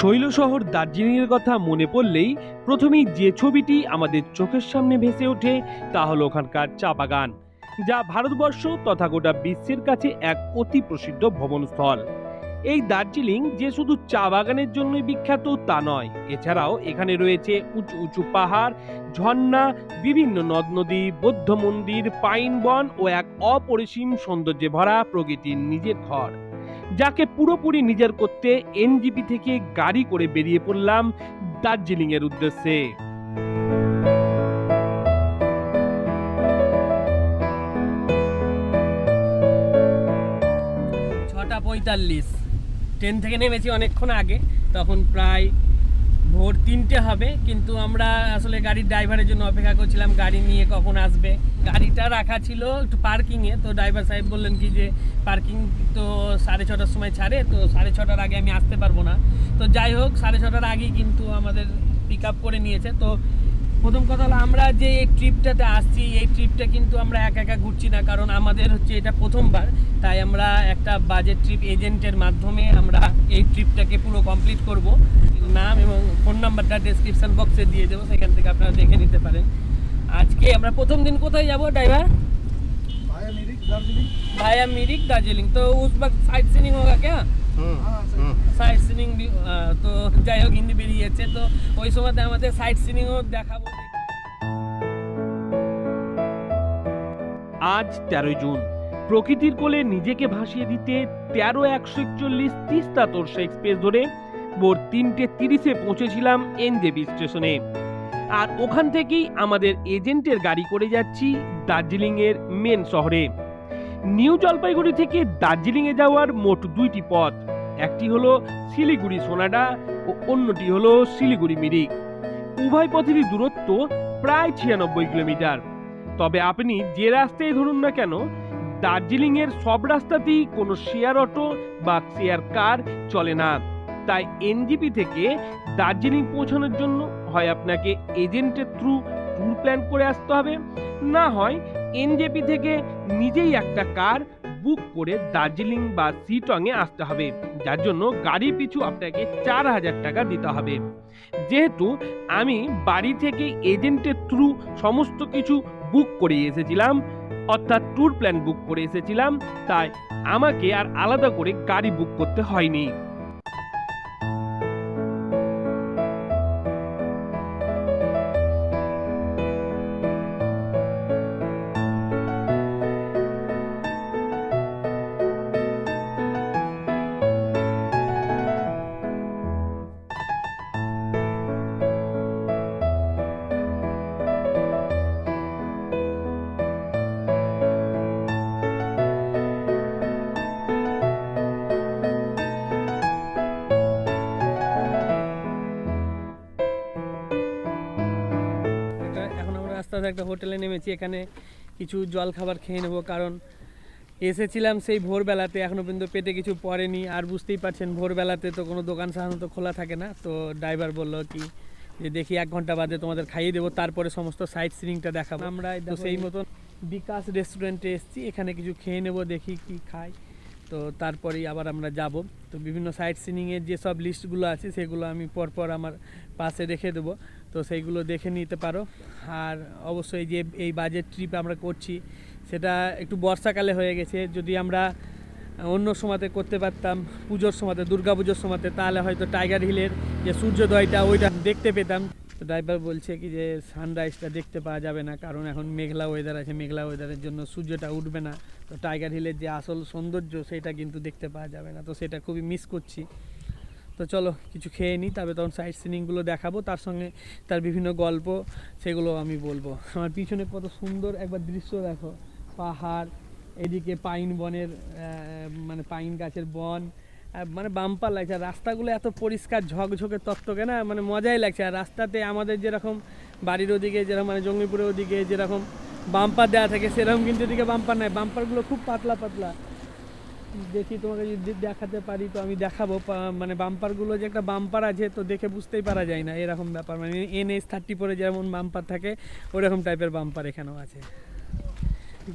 শৈলশহর দার্জিলিংয়ের কথা মনে পড়লেই প্রথমেই যে ছবিটি আমাদের চোখের সামনে ভেসে ওঠে তা হলো ওখানকার চা বাগান, যা ভারতবর্ষ তথা গোটা বিশ্বের কাছে এক অতি প্রসিদ্ধ ভ্রমণস্থল এই দার্জিলিং যে শুধু চা বাগানের জন্যই বিখ্যাত তা নয়, এছাড়াও এখানে রয়েছে উঁচু উঁচু পাহাড়, ঝর্ণা, বিভিন্ন নদ নদী, বৌদ্ধ মন্দির, পাইন বন ও এক অপরিসীম সৌন্দর্যে ভরা প্রকৃতির নিজের ঘর। যাকে পুরোপুরি নিজের করতে এনজিপি থেকে গাড়ি করে বেরিয়ে পড়লাম দার্জিলিং এর উদ্দেশ্যে। ছটা পঁয়তাল্লিশ। ট্রেন থেকে নেমেছি অনেকক্ষণ আগে, তখন প্রায় ভোর তিনটে হবে, কিন্তু আমরা আসলে গাড়ির ড্রাইভারের জন্য অপেক্ষা করছিলাম, গাড়ি নিয়ে কখন আসবে। গাড়িটা রাখা ছিল একটু পার্কিংয়ে তো ড্রাইভার সাহেব বললেন কি যে পার্কিং তো সাড়ে ছটার সময় ছাড়ে, তো সাড়ে ছটার আগে আমি আসতে পারব না। তো যাই হোক, সাড়ে ছটার আগেই কিন্তু আমাদের পিক করে নিয়েছে। তো প্রথম কথা হলো আমরা যে এই ট্রিপটাতে আসছি এই ট্রিপটা কিন্তু আমরা একা একা ঘুরছি না কারণ আমাদের হচ্ছে এটা প্রথমবার তাই আমরা একটা বাজেট ট্রিপ এজেন্টের মাধ্যমে আমরা এই ট্রিপটাকে পুরো কমপ্লিট করব নাম এবং ফোন নাম্বারটা ডেসক্রিপশন বক্সে দিয়ে দেবো সেখান থেকে আপনারা দেখে নিতে পারেন আজকে আমরা প্রথম দিন কোথায় যাব driver via Mirik Darjeeling via Mirik Darjeeling तो उस वक्त साइट सीनिंग होगा क्या हाँ सर সাইট সিনিং তো যাই হোক হিন্দি বেরিয়েছে, তো ওই সময়তে আমাদের সাইট সিনিংও দেখাবো। আজ তেরোই জুন। প্রকৃতির কোলে নিজেকে ভাসিয়ে দিতে তেরো একশো একচল্লিশ তিস্তা তোরসা এক্সপ্রেস ধরে ভোর তিনটে তিরিশে পৌঁছেছিলাম এনজেপি স্টেশনে। আর ওখান থেকেই আমাদের এজেন্টের গাড়ি করে যাচ্ছি দার্জিলিংয়ের মেন শহরে। নিউ জলপাইগুড়ি থেকে দার্জিলিংয়ে যাওয়ার মোট দুইটি পথ। একটি হলো শিলিগুড়ি সোনাডা ও অন্যটি হলো শিলিগুড়ি মিরিক। উভয় পথেরই দূরত্ব প্রায় ছিয়ানব্বই কিলোমিটার। তবে আপনি যে রাস্তায় ধরুন না কেন দার্জিলিং এর সব রাস্তাতেই কোনো শেয়ার অটো বা শেয়ার কার চলে না। তাই এনজিপি থেকে দার্জিলিং পৌঁছানোর জন্য হয় আপনাকে এজেন্টের থ্রু ট্যুর প্ল্যান করে আসতে হবে। না হয় এনজেপি থেকে নিজেই একটা কার বুক করে দার্জিলিং বা সিটংয়ে আসতে হবে। যার জন্য গাড়ি পিছু আপনাকে চার হাজার টাকা দিতে হবে। যেহেতু আমি বাড়ি থেকে এজেন্টের থ্রু সমস্ত কিছু বুক করে এসেছিলাম, অর্থাৎ ট্যুর প্ল্যান বুক করে এসেছিলাম, তাই আমাকে আর আলাদা করে গাড়ি বুক করতে হয়নি। আস্তে একটা হোটেলে নেমেছি এখানে কিছু জল খাবার খেয়ে নেব। কারণ এসেছিলাম সেই ভোরবেলাতে এখনও পর্যন্ত পেটে কিছু পড়েনি। আর বুঝতেই পারছেন ভোরবেলাতে তো কোনো দোকান সাধারণত খোলা থাকে না। তো ড্রাইভার বলল কি যে দেখি এক ঘণ্টা বাদে তোমাদের খাইয়ে দেবো তারপরে সমস্ত সাইট সিনিংটা দেখাবো। আমরা তো সেই মতন বিকাশ রেস্টুরেন্টে এসেছি এখানে কিছু খেয়ে নেব দেখি কি খাই। তো তারপরেই আবার আমরা যাব। তো বিভিন্ন সাইট সিনিংয়ের যে সব লিস্টগুলো আছে সেগুলো আমি পরপর আমার পাশে রেখে দেবো। তো সেইগুলো দেখে নিতে পারো। আর অবশ্যই যে এই বাজেট ট্রিপ আমরা করছি, সেটা একটু বর্ষাকালে হয়ে গেছে। যদি আমরা অন্য সময়তে করতে পারতাম, পুজোর সময়তে, দুর্গা পুজোর সময়তে, তাহলে হয়তো টাইগার হিলের যে সূর্যোদয়টা, ওইটা দেখতে পেতাম। তো ড্রাইভার বলছে কি যে সানরাইজটা দেখতে পাওয়া যাবে না, কারণ এখন মেঘলা ওয়েদার আছে, মেঘলা ওয়েদারের জন্য সূর্যটা উঠবে না। তো টাইগার হিলের যে আসল সৌন্দর্য, সেটা কিন্তু দেখতে পাওয়া যাবে না। তো সেটা খুবই মিস করছি। তো চলো, কিছু খেয়ে নিই তবে তখন সাইট সিনিংগুলো দেখাবো, তার সঙ্গে তার বিভিন্ন গল্প, সেগুলো আমি বলব। আমার পিছনে কত সুন্দর একবার দৃশ্য দেখো। পাহাড়, এদিকে পাইন বনের মানে পাইন গাছের বন মানে বাম্পার লাগছে। আর রাস্তাগুলো এত পরিষ্কার, ঝকঝকে তত্ত্বকে না মানে মজাই লাগছে। আর রাস্তাতে আমাদের যেরকম বাড়ির ওদিকে যেরকম মানে জঙ্গিপুরের ওদিকে যেরকম বাম্পার দেওয়া থাকে, সেরকম কিন্তু এদিকে বাম্পার নাই। বাম্পারগুলো খুব পাতলা পাতলা। দেখি তোমাকে যদি দেখাতে পারি তো আমি দেখাবো। মানে বাম্পারগুলো যে একটা বাম্পার আছে তো দেখে বুঝতেই পারা যায় না, এরকম ব্যাপার। মানে এন এস থার্টি ফোরে যেমন বাম্পার থাকে, ওরকম টাইপের বাম্পার এখানেও আছে।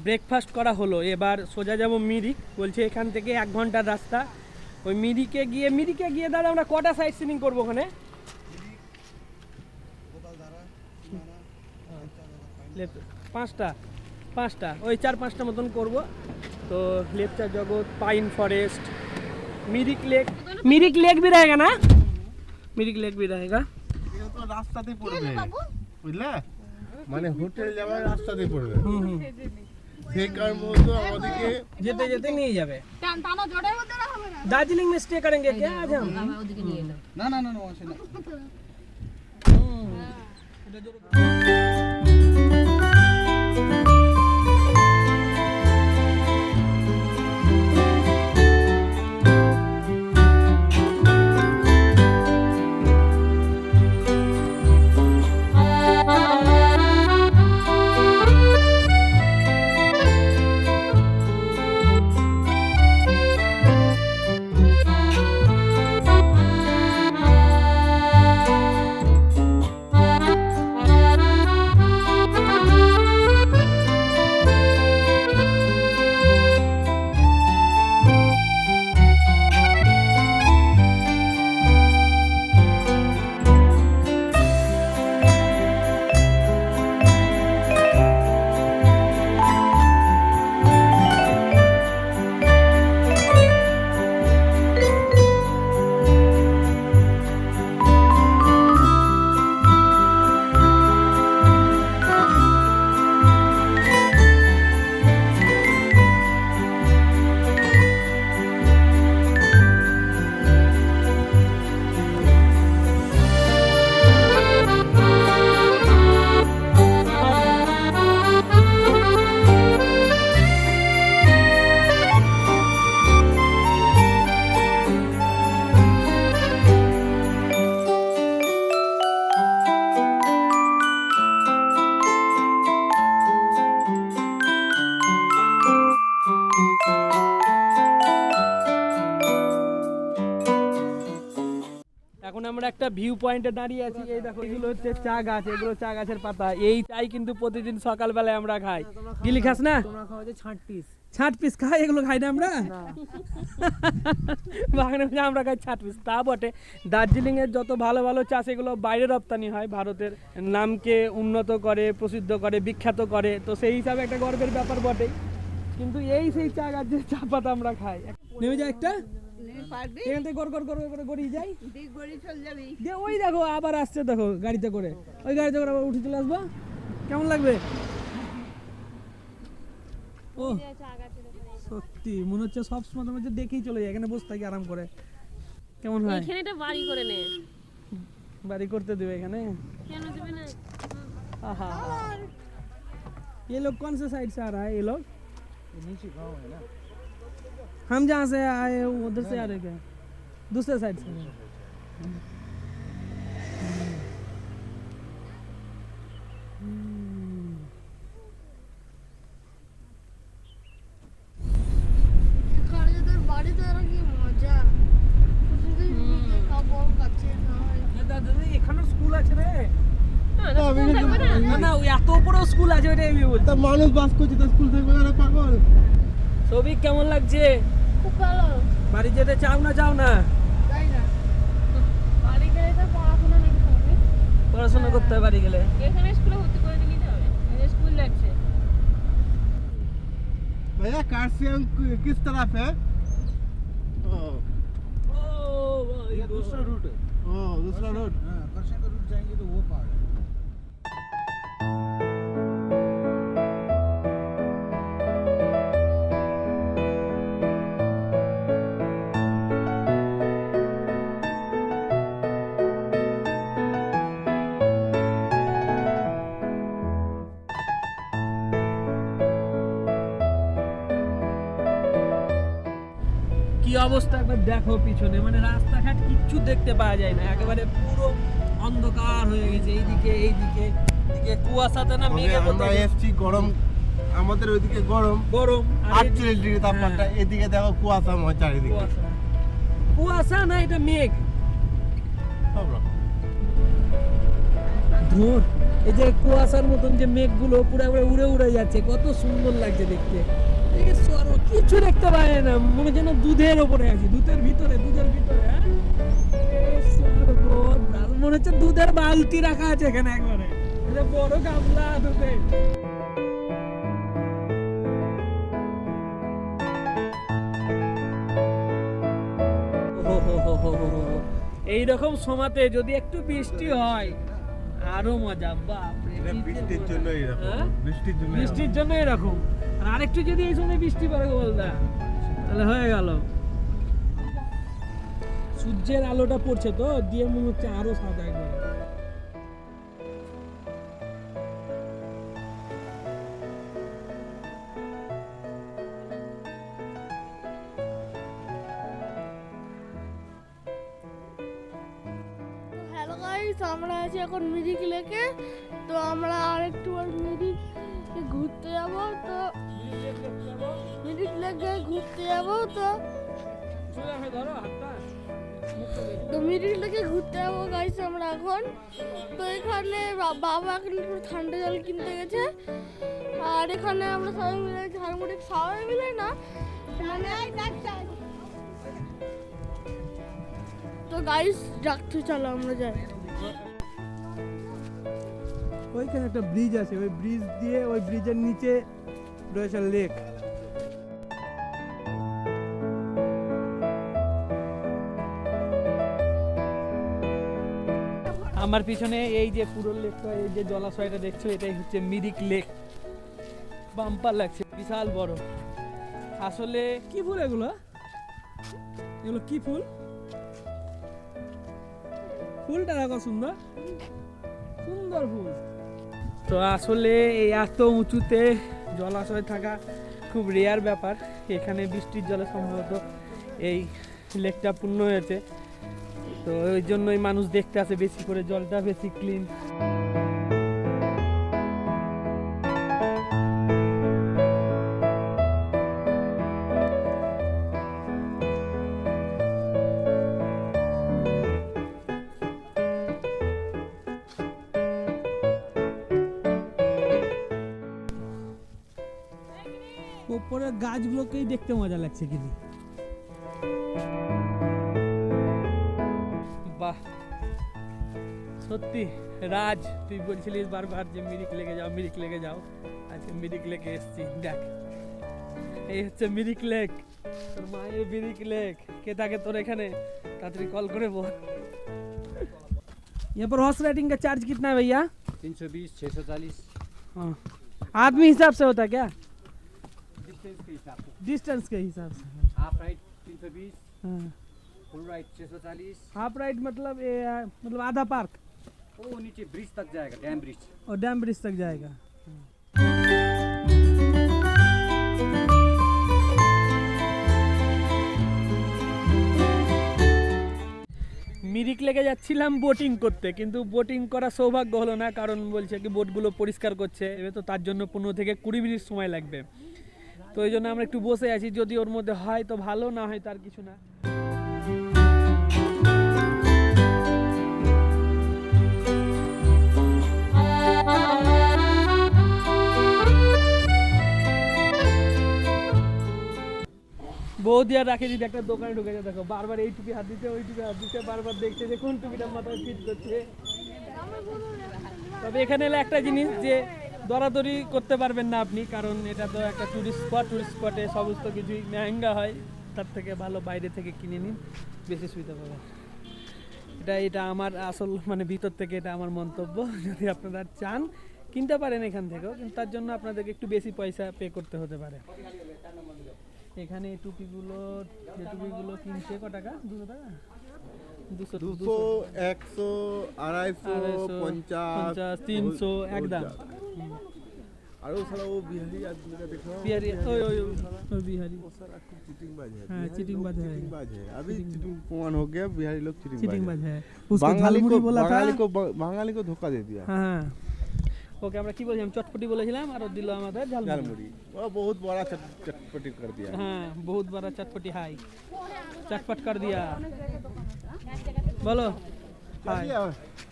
ব্রেকফাস্ট করা হলো, এবার সোজা যাব মিরিক, বলছে এখান থেকে এক ঘণ্টার রাস্তা। ওই মিরিকে গিয়ে মিরিকে গিয়ে দাদা আমরা কটা সাইড সিনিং করব ওখানে? পাঁচটা পাঁচটা, ওই চার পাঁচটা মতন করব। তো Lepcha Jagat pine forest Mirik lake Mirik lake भी रहेगा ना मिरिक लेक भी रहेगा এটা তো রাস্তাতেই পড়বে বুঝলে মানে হোটেল যাওয়ার রাস্তাতেই পড়বে হুম হুম সেই কারণ বলতো আমাদেরকে যেতে যেতে নিয়ে যাবে টান টানো জোরে মধ্যে হবে না दार्जिलिंग में स्टे करेंगे क्या आज हम ওদিকে নিয়ে এলো না না না না আসে না এখন আমরা একটা ভিউ পয়েন্টে দাঁড়িয়ে আছি। এই দেখো এগুলো হচ্ছে চা গাছ এগুলো চা গাছের পাতা। এই চাই কিন্তু প্রতিদিন সকালবেলায় আমরা খাই। গিলি খাস না? ছাট পিস ছাট পিস খাই? এগুলো খাই না আমরা? বাগানে আমরা খাই ছাট পিস তা বটে। দার্জিলিং এর যত ভালো ভালো চা সেগুলো বাইরে রপ্তানি হয়। ভারতের নামকে উন্নত করে প্রসিদ্ধ করে বিখ্যাত করে। তো সেই হিসাবে একটা গর্বের ব্যাপার বটে কিন্তু এই সেই চা গাছের চা পাতা আমরা খাই। নেমে যায় একটা। পারবি এখান থেকে গড় গড় গড় করে গড়িয়ে যাই দিক গড়ি চল যাবি দিয়ে ওই দেখো আবার আসছে দেখো গাড়িতে করে ওই গাড়িতে করে আবার উঠে চলে আসবো কেমন লাগবে ও সত্যি মনে হচ্ছে সব সময় মধ্যে দেখেই চলে যায় এখানে বসে থাকি আরাম করে কেমন হয় এখানে একটা বাড়ি করে নে বাড়ি করতে দেবে এখানে কেন দেবে না आहा ये लोग कौन से साइड से आ रहा है ये लोग नीचे गाँव है ना हम जहाँ से आए हैं, उधर से आ रहे क्या दूसरे साइड से খালিদের বাড়িতে আর কি মজা প্রতিদিন নিজে খাবো কাছে না এখানে স্কুল আছে রে হ্যাঁ, না না ওই এত বড় স্কুল আছে ওইটাই আমি বলছি তা মানুষ বাস করছে তো স্কুল থাকবে না পাগল সবিক কেমন লাগছে খুব ভালো বাড়ি যেতে চাও না চাও না তাই না বাড়ি গেলে তো পড়াশোনা নাকি হবে পড়াশোনা করতে হয় বাড়ি গেলে এখানে স্কুলে ভর্তি করে দিলেই তো হবে এই যে স্কুল লাগছে भैया कार्सियम किस तरफ है ओ, ये दूसरा रूट है ओ दूसरा रोड हाँ आकर्षण का रूट जाएंगे तो वो पहाड़ দেখো পিছনে মানে রাস্তাঘাট কিচ্ছু দেখতে পাওয়া যায় না। একেবারে পুরো অন্ধকার হয়ে গেছে এইদিকে এইদিকে এদিকে কুয়াশাতে না মেঘে আমরা এসছি গরম আমাদের ওইদিকে গরম গরম আটচল্লিশ ডিগ্রি তাপমাত্রা হ্যাঁ। এদিকে দেখো কুয়াশা ময় চারিদিকে কুয়াশা। না এটা মেঘ। সব রকম। এই যে কুয়াশার মতন যে মেঘগুলো পুরো উড়ে উড়ে যাচ্ছে কত সুন্দর লাগছে দেখতে। কিছু দেখতে পাই না মনে যেন দুধের ওপরে আছি দুধের ভিতরে দুধের ভিতরে হ্যাঁ? মনে হচ্ছে দুধের বালতি রাখা আছে এখানে একবারে। বড় গামলা দুধের। সময়তে যদি একটু বৃষ্টি হয় আরও মজা বাপরে এটা বৃষ্টির জন্য এরকম হ্যাঁ? বৃষ্টির জন্য এরকম আরেকটু যদি এই সময় বৃষ্টি পড়ে বলদা তাহলে হয়ে গেল। সূর্যের আলোটা পড়ছে তো, দিয়ে মনে হচ্ছে আরও সাদা একবার আমরা আছি এখন মিরিক লেকে তো আমরা আরেকটু আর মিরিক ঘুরতে যাব। তো মিরিক লেকে ঘুরতে যাব তো তো মিরিক লেকে ঘুরতে যাব গাইস আমরা এখন তো এখানে বাবা এখন একটু ঠান্ডা জল কিনতে গেছে আর এখানে আমরা সবাই মিলে ঝালমুড়ি সবাই মিলে না তো গাইস ডাকতে চলো আমরা যাই ওইখানে একটা ব্রিজ আছে, ওই ব্রিজ দিয়ে ওই ব্রিজের নিচে রয়েছে লেক। আমার পিছনে এই যে পুরো লেকটা এই যে জলাশয়টা দেখছ এটাই হচ্ছে মিরিক লেক। বাম্পার লাগছে বিশাল বড়। আসলে কি ফুল এগুলো? এগুলো কি ফুল? ফুলটা দেখো সুন্দর। সুন্দর ফুল। তো আসলে এই এত উঁচুতে জলাশয় থাকা খুব রেয়ার ব্যাপার। এখানে বৃষ্টির জলে সম্ভবত এই লেকটা পূর্ণ হয়েছে। তো ওই জন্যই মানুষ দেখতে আসে বেশি করে, জলটা বেশি ক্লিন ওপরের গাছগুলোকেই দেখতে মজা লাগছে কিন্তু বাহ সত্যি রাজ তুই বলছিলিস বারবার যে মিরিক লেগে যাও মিরিক লেগে যাও আজকে মিরিক লেকে এসছি দেখ এই হচ্ছে মিরিক লেক তোর মায়ের মিরিক লেক কে থাকে তোর এখানে তাড়াতাড়ি कॉल करे वो यहाँ पर हॉर्स राइडिंग का चार्ज कितना है भैया तीन सौ बीस छः सौ चालीस हाँ आदमी हिसाब से होता है क्या डिस्टेंस के हिसाब से डिस्टेंस के हिसाब से हाफ राइट तीन सौ बीस हाँ फुल राइट छः सौ चालीस हाफ राइड मतलब ये आ, मतलब आधा पार्क वो नीचे ब्रिज तक जाएगा डैम ब्रिज और डैम ब्रिज तक जाएगा মিরিক লেগে যাচ্ছিলাম বোটিং করতে কিন্তু বোটিং করা সৌভাগ্য হলো না কারণ বলছে কি বোটগুলো পরিষ্কার করছে এবার তো তার জন্য পনেরো থেকে কুড়ি মিনিট সময় লাগবে তো এই জন্য আমরা একটু বসে আছি, যদি ওর মধ্যে হয় তো ভালো, না হয় তার কিছু না। বৌদি আর রাখে দিদি, একটা দোকানে ঢুকেছে দেখো, বারবার এই টুপি হাত দিতে, ওই টুপি হাত দিতে, বারবার দেখছে যে কোন টুপিটা মাথায় ফিট করছে। তবে এখানে এলে একটা জিনিস যে দরাদরি করতে পারবেন না আপনি কারণ এটা তো একটা টুরিস্ট স্পট টুরিস্ট স্পটে সমস্ত কিছুই মেহেঙ্গা হয়। তার থেকে ভালো বাইরে থেকে কিনে নিন বেশি সুবিধা পাবেন। এটা এটা আমার আসল মানে ভিতর থেকে এটা আমার মন্তব্য যদি আপনারা চান কিনতে পারেন এখান থেকেও কিন্তু তার জন্য আপনাদেরকে একটু বেশি পয়সা পে করতে হতে পারে। এখানে এই টুপিগুলো যে টুপিগুলো কিনছে ক টাকা? দুশো টাকা? দুশো একশো আড়াইশো পঞ্চাশ, তিনশো, একদম। আরো সারা ও বিহারি आदमी देखो बिहारी ओए ओए ओए बिहारी वो सारा खूब चिटिंगबाज है हाँ, बिहारी चिटिंगबाज लोग है। चिटिंगबाज है अभी चिटिंग प्रमाण हो गया बिहारी लोग चिटिंगबाज চিটিংবাজ है হ্যাঁ उसको बंगाली को ঝালমুড়ি बोला था बंगाली को बंगाली को धोखा दे दिया হ্যাঁ হ্যাঁ ওকে আমরা কি বলছিলাম চটপটি বলেছিলাম আর ও দিল আমাদের ঝালমুড়ি झालमुड़ी वो बहुत बड़ा चट- चटपटी कर दिया হ্যাঁ বহুত বড় চটপটি হাই চটপট কর দিয়া বলো হাই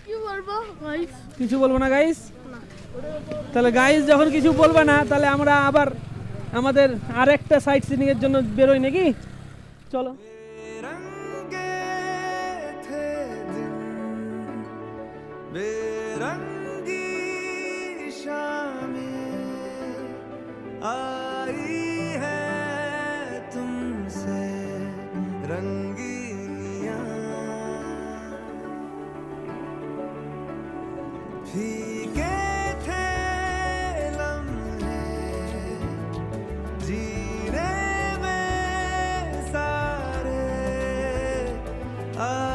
কি বলবো গাইস কিছু বলবো না গাইস তাহলে গাইজ যখন কিছু বলবে না, তাহলে আমরা আবার আমাদের আরেকটা সাইট সিনিংয়ের জন্য বেরোই নাকি? চলো। বেরঙ্গি Uh,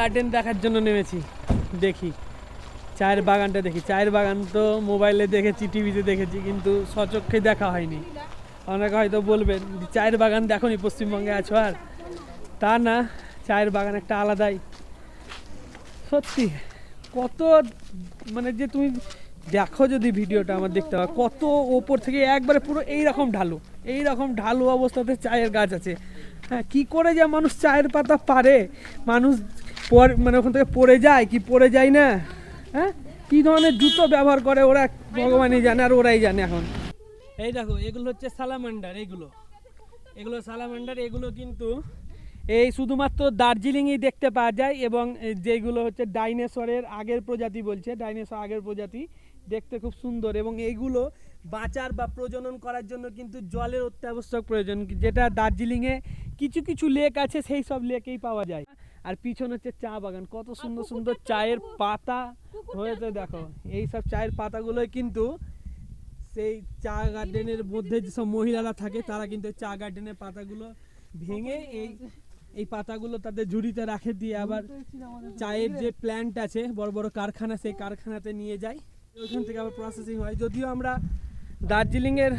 গার্ডেন দেখার জন্য নেমেছি। দেখি। চায়ের বাগানটা দেখি। চায়ের বাগান তো মোবাইলে দেখেছি টিভিতে দেখেছি, কিন্তু সচক্ষে দেখা হয়নি। অনেকে হয়তো বলবেন চায়ের বাগান দেখোনি, পশ্চিমবঙ্গে আছো আর? তা না, চায়ের বাগান একটা আলাদাই। সত্যি, কত মানে যে তুমি দেখো যদি ভিডিওটা আমার দেখতে হয়, কত ওপর থেকে একবারে পুরো এই রকম ঢালু। এই রকম ঢালু অবস্থাতে চায়ের গাছ আছে। হ্যাঁ কী করে যে মানুষ চায়ের পাতা পারে? মানুষ পর মানে ওখান থেকে পড়ে যায়, কি পড়ে যায় না? হ্যাঁ? কী ধরনের জুতো ব্যবহার করে ওরা ভগবানই জানে আর ওরাই জানে এখন? এই দেখো, এগুলো হচ্ছে সালামান্ডার, এগুলো। এগুলো সালামান্ডার, এগুলো কিন্তু এই শুধুমাত্র দার্জিলিংই দেখতে পাওয়া যায় এবং যেগুলো হচ্ছে ডাইনোসরের আগের প্রজাতি বলছে, ডাইনোসর আগের প্রজাতি দেখতে খুব সুন্দর এবং এইগুলো বাঁচার বা প্রজনন করার জন্য কিন্তু জলের অত্যাবশ্যক প্রয়োজন, যেটা দার্জিলিংয়ে কিছু কিছু লেক আছে, সেই সব লেকেই পাওয়া যায়। আর পিছন হচ্ছে চা বাগান কত সুন্দর সুন্দর চায়ের পাতা হয়েছে দেখো এই সব চায়ের পাতাগুলোই কিন্তু সেই চা গার্ডেনের মধ্যে যেসব মহিলারা থাকে তারা কিন্তু চা গার্ডেনের পাতাগুলো ভেঙে এই এই পাতাগুলো তাদের ঝুড়িতে রাখে দিয়ে আবার চায়ের যে প্ল্যান্ট আছে বড় বড় কারখানা সেই কারখানাতে নিয়ে যায় ওইখান থেকে আবার প্রসেসিং হয়। যদিও আমরা দার্জিলিংয়ের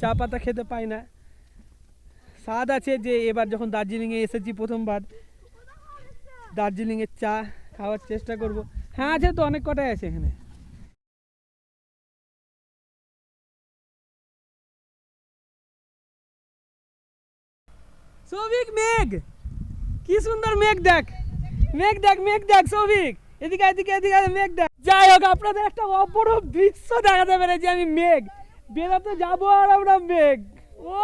চা পাতা খেতে পাই না। স্বাদ আছে যে এবার যখন দার্জিলিংয়ে এসেছি প্রথমবার দার্জিলিংয়ের চা খাওয়ার চেষ্টা করব। হ্যাঁ আছে তো অনেক কটাই আছে এখানে। সৌভিক মেঘ! কি সুন্দর মেঘ দেখ। মেঘ দেখ মেঘ দেখ সৌভিক! এদিকে এদিকে এদিকে মেঘ দেখ। যাই হোক আপনাদের একটা অপরূপ দৃশ্য দেখাতে পেরেছি আমি মেঘ। বেরোতে যাব আর আমরা মেঘ। ও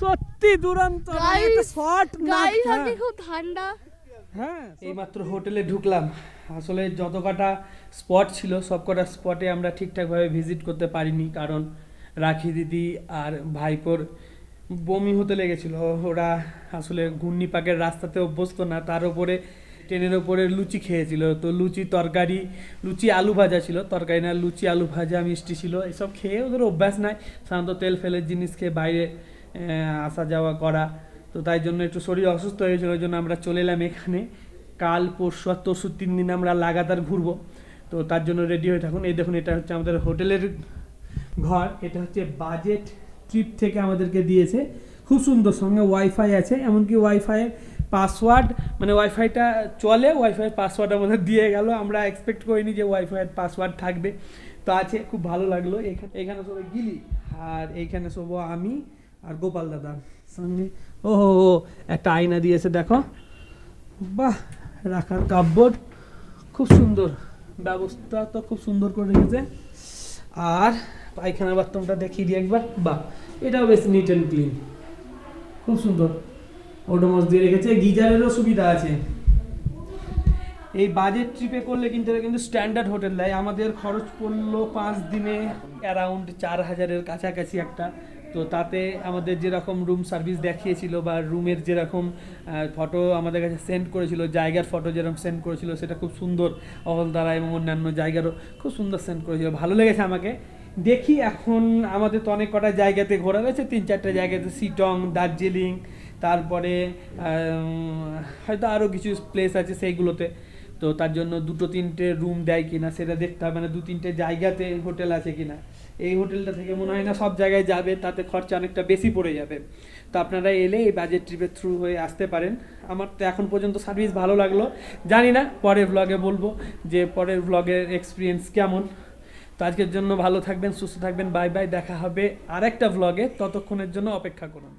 সত্যি দুরন্ত শর্ট গাইস আজকে খুব ঠান্ডা। হ্যাঁ এইমাত্র হোটেলে ঢুকলাম। আসলে যত কটা স্পট ছিল সব কটা স্পটে আমরা ঠিকঠাকভাবে ভিজিট করতে পারিনি, কারণ রাখি দিদি আর ভাইপোর বমি হতে লেগেছিল। ওরা আসলে ঘূর্ণিপাকের রাস্তাতে অভ্যস্ত না, তার উপরে, ট্রেনের ওপরে লুচি খেয়েছিল। তো লুচি তরকারি, লুচি আলু ভাজা ছিল। তরকারি না, লুচি, আলু ভাজা, মিষ্টি ছিল। এসব খেয়ে ওদের অভ্যাস নাই। সাধারণত তেল ফেলের জিনিস খেয়ে বাইরে আসা যাওয়া করা। তো তাই জন্য একটু শরীর অসুস্থ হয়েছিল, ওই জন্য আমরা চলে এলাম এখানে। কাল, পরশু আর তরশু তিন দিন আমরা লাগাতার ঘুরবো। তো তার জন্য রেডি হয়ে থাকুন। এই দেখুন, এটা হচ্ছে আমাদের হোটেলের ঘর। এটা হচ্ছে বাজেট ট্রিপ থেকে আমাদেরকে দিয়েছে। খুব সুন্দর, সঙ্গে ওয়াইফাই আছে। এমনকি ওয়াইফাইয়ের পাসওয়ার্ড মানে ওয়াইফাইটা চলে ওয়াইফাইয়ের পাসওয়ার্ড আমাদের দিয়ে গেল। আমরা এক্সপেক্ট করিনি যে ওয়াইফাইয়ের পাসওয়ার্ড থাকবে। তো আছে, খুব ভালো লাগল। এখানে এখানে সবাই গিলি। আর এইখানে সব আমি। আর গোপাল দাদা সঙ্গে। ও একটা আয়না দিয়েছে, দেখো। বাহ, রাখার কাপবোর্ড। খুব সুন্দর। ব্যবস্থা তো খুব সুন্দর করে রেখেছে। আর পায়খানা বাথরুমটা দেখিয়ে দিই একবার। বাহ, এটাও বেশ নিট অ্যান্ড ক্লিন খুব সুন্দর। ওডোমস দিয়ে রেখেছে, গিজারেরও সুবিধা আছে। এই বাজেট ট্রিপে করলে কিন্তু এটা কিন্তু স্ট্যান্ডার্ড হোটেল দেয়। আমাদের খরচ পড়ল পাঁচ দিনে অ্যারাউন্ড চার হাজারের কাছাকাছি একটা তো তাতে আমাদের যেরকম রুম সার্ভিস দেখিয়েছিল বা রুমের যেরকম ফটো আমাদের কাছে সেন্ড করেছিল, জায়গার ফটো যেরকম সেন্ড করেছিল, সেটা খুব সুন্দর অহলদারা এবং অন্যান্য জায়গারও খুব সুন্দর সেন্ড করেছিল। ভালো লেগেছে আমাকে। দেখি এখন আমাদের তো অনেক কটা জায়গাতে ঘোরা রয়েছে তিন চারটে জায়গাতে সিটং দার্জিলিং তারপরে হয়তো আরও কিছু প্লেস আছে সেইগুলোতে। তো তার জন্য দুটো তিনটে রুম দেয় কিনা, সেটা দেখতে হবে। মানে দু তিনটে জায়গাতে হোটেল আছে কিনা। এই হোটেলটা থেকে মনে হয় না সব জায়গায় যাবে, তাতে খরচা অনেকটা বেশি পড়ে যাবে। তো আপনারা এলে এই বাজেট ট্রিপের থ্রু হয়ে আসতে পারেন। আমার তো এখন পর্যন্ত সার্ভিস ভালো লাগল। জানি না পরের ব্লগে বলব যে পরের ব্লগের এক্সপিরিয়েন্স কেমন। তো আজকের জন্য ভালো থাকবেন, সুস্থ থাকবেন বাই বাই দেখা হবে আরেকটা ব্লগে ততক্ষণের জন্য অপেক্ষা করুন।